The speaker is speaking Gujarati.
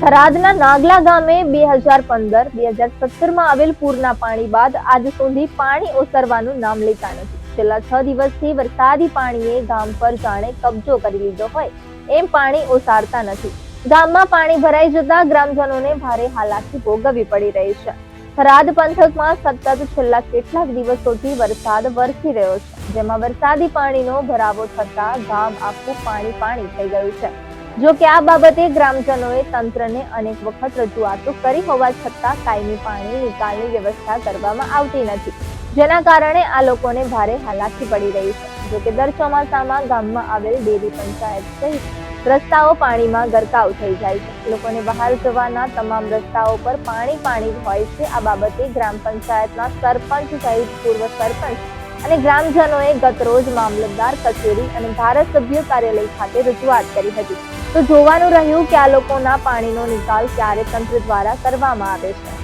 થરાદના નાગલા ગામે બે હજાર પંદર, બે હજાર સત્તરમાં આવેલ પૂરના પાણી બાદ આજ સુધી પાણી ઓસરવાનું નામ લેતા નથી. છેલ્લા છ દિવસથી વરસાદી પાણીએ ગામ પર જાણે કબજો કરી લીધો હોય એમ પાણી ઓસારતા નથી. ગામમાં પાણી ભરાઈ જતા ગ્રામજનોને ભારે હાલાકી ભોગવવી પડી રહી છે. થરાદ પંથકમાં સતત છેલ્લા કેટલાક દિવસોથી વરસાદ વરસી રહ્યો છે, જેમાં વરસાદી પાણીનો ભરાવો થતા ગામ આખું પાણી પાણી થઈ ગયું છે. જો કે આ બાબતે ગ્રામજનોએ તંત્રને અનેક વખત રજૂઆતો કરી હોવા છતાં કાયમી પાણી નિકાલની વ્યવસ્થા કરવામાં આવતી નથી, જેના કારણે આ લોકોને ભારે હાલાકી પડી રહી છે. જો કે દર ચોમાસામાં ગામમાં આવેલ ડેરી પંચાયત સહિત રસ્તાઓ પાણીમાં ગરકાવ થઈ જાય છે. લોકોને બહાર જવાના તમામ રસ્તાઓ પર પાણી પાણી હોય છે. આ બાબતે ગ્રામ પંચાયતના સરપંચ સહિત પૂર્વ સરપંચ અને ગ્રામજનોએ ગતરોજ મામલતદાર કચેરી અને ધારાસભ્ય કાર્યાલય ખાતે રજૂઆત કરી હતી. તો જોવાનું રહ્યું કે આ લોકોના પાણીનો નિકાલ ક્યારે તંત્ર દ્વારા કરવામાં આવે છે.